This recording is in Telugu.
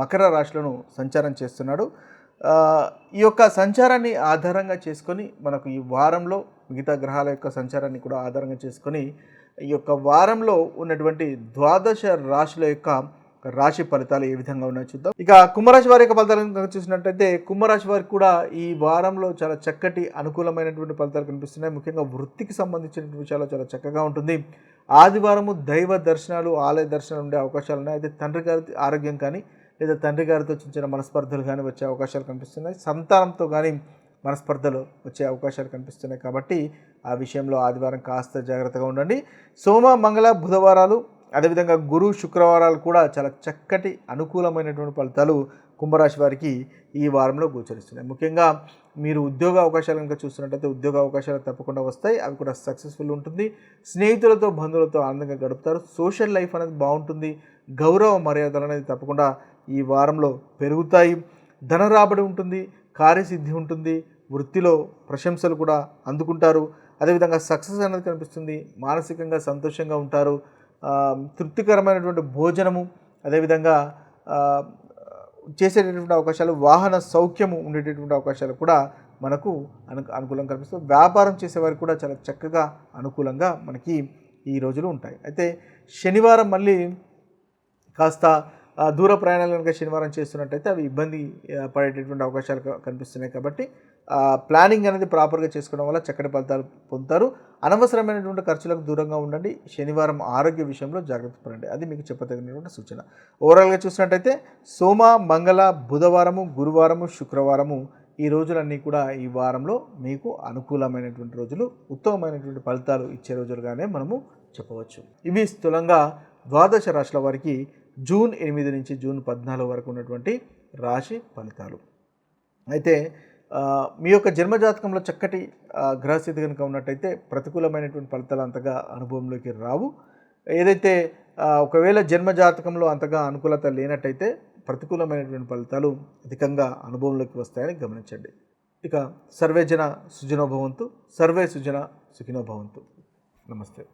మకర రాశులను సంచారం చేస్తున్నాడు. ఈ యొక్క సంచారాన్ని ఆధారంగా చేసుకొని మనకు ఈ వారంలో మిగతా గ్రహాల యొక్క సంచారాన్ని కూడా ఆధారంగా చేసుకొని ఈ యొక్క వారంలో ఉన్నటువంటి ద్వాదశ రాశుల యొక్క రాశి ఫలితాలు ఏ విధంగా ఉన్నాయో చూద్దాం. ఇక కుంభరాశి వారి యొక్క ఫలితాలు కనుక చూసినట్టయితే కుంభరాశి వారికి కూడా ఈ వారంలో చాలా చక్కటి అనుకూలమైనటువంటి ఫలితాలు కనిపిస్తున్నాయి. ముఖ్యంగా వృత్తికి సంబంధించిన విషయాలు చాలా చక్కగా ఉంటుంది. ఆదివారము దైవ దర్శనాలు ఆలయ దర్శనాలు ఉండే అవకాశాలు ఉన్నాయి. అయితే తండ్రి గారి ఆరోగ్యం కానీ లేదా తండ్రి గారితో చిన్న చిన్న మనస్పర్ధలు కానీ వచ్చే అవకాశాలు కనిపిస్తున్నాయి. సంతానంతో కానీ మనస్పర్ధలు వచ్చే అవకాశాలు కనిపిస్తున్నాయి. కాబట్టి ఆ విషయంలో ఆదివారం కాస్త జాగ్రత్తగా ఉండండి. సోమ మంగళ బుధవారాలు అదేవిధంగా గురు శుక్రవారాలు కూడా చాలా చక్కటి అనుకూలమైనటువంటి ఫలితాలు కుంభరాశి వారికి ఈ వారంలో గోచరిస్తున్నాయి. ముఖ్యంగా మీరు ఉద్యోగ అవకాశాలు కనుక చూస్తున్నట్టయితే ఉద్యోగ అవకాశాలు తప్పకుండా వస్తాయి. అవి కూడా సక్సెస్ఫుల్ ఉంటుంది. స్నేహితులతో బంధువులతో ఆనందంగా గడుపుతారు. సోషల్ లైఫ్ అనేది బాగుంటుంది. గౌరవ మర్యాదలు అనేది తప్పకుండా ఈ వారంలో పెరుగుతాయి. ధన రాబడి ఉంటుంది. కార్యసిద్ధి ఉంటుంది. వృత్తిలో ప్రశంసలు కూడా అందుకుంటారు. అదేవిధంగా సక్సెస్ అనేది కనిపిస్తుంది. మానసికంగా సంతోషంగా ఉంటారు. తృప్తికరమైనటువంటి భోజనము అదేవిధంగా చేసేటటువంటి అవకాశాలు వాహన సౌఖ్యము ఉండేటటువంటి అవకాశాలు కూడా మనకు అను అనుకూలంగా కనిపిస్తుంది వ్యాపారం చేసేవారికి కూడా చాలా చక్కగా అనుకూలంగా మనకి ఈ రోజులు ఉంటాయి. అయితే శనివారం మళ్ళీ కాస్త దూర ప్రయాణాలు కనుక శనివారం చేస్తున్నట్టయితే అవి ఇబ్బంది పడేటటువంటి అవకాశాలు కనిపిస్తున్నాయి కాబట్టి ప్లానింగ్ అనేది ప్రాపర్గా చేసుకోవడం వల్ల చక్కటి ఫలితాలు పొందుతారు. అనవసరమైనటువంటి ఖర్చులకు దూరంగా ఉండండి. శనివారం ఆరోగ్య విషయంలో జాగ్రత్త పడండి. అది మీకు చెప్పదగినటువంటి సూచన. ఓవరాల్గా చూసినట్టయితే సోమ మంగళ బుధవారము గురువారము శుక్రవారము ఈ రోజులన్నీ కూడా ఈ వారంలో మీకు అనుకూలమైనటువంటి రోజులు ఉత్తమమైనటువంటి ఫలితాలు ఇచ్చే రోజులుగానే మనము చెప్పవచ్చు. ఇవి స్థూలంగా ద్వాదశ రాశుల వారికి జూన్ ఎనిమిది నుంచి జూన్ పద్నాలుగు వరకు ఉన్నటువంటి రాశి ఫలితాలు. అయితే మీ యొక్క జన్మజాతకంలో చక్కటి గ్రహస్థితి కనుక ఉన్నట్టయితే ప్రతికూలమైనటువంటి ఫలితాలు అంతగా అనుభవంలోకి రావు. ఏదైతే ఒకవేళ జన్మజాతకంలో అంతగా అనుకూలత లేనట్టయితే ప్రతికూలమైనటువంటి ఫలితాలు అధికంగా అనుభవంలోకి వస్తాయని గమనించండి. ఇక సర్వే జన సుజనో భవంతు సర్వే సుజన సుఖినోభవంతు. నమస్తే.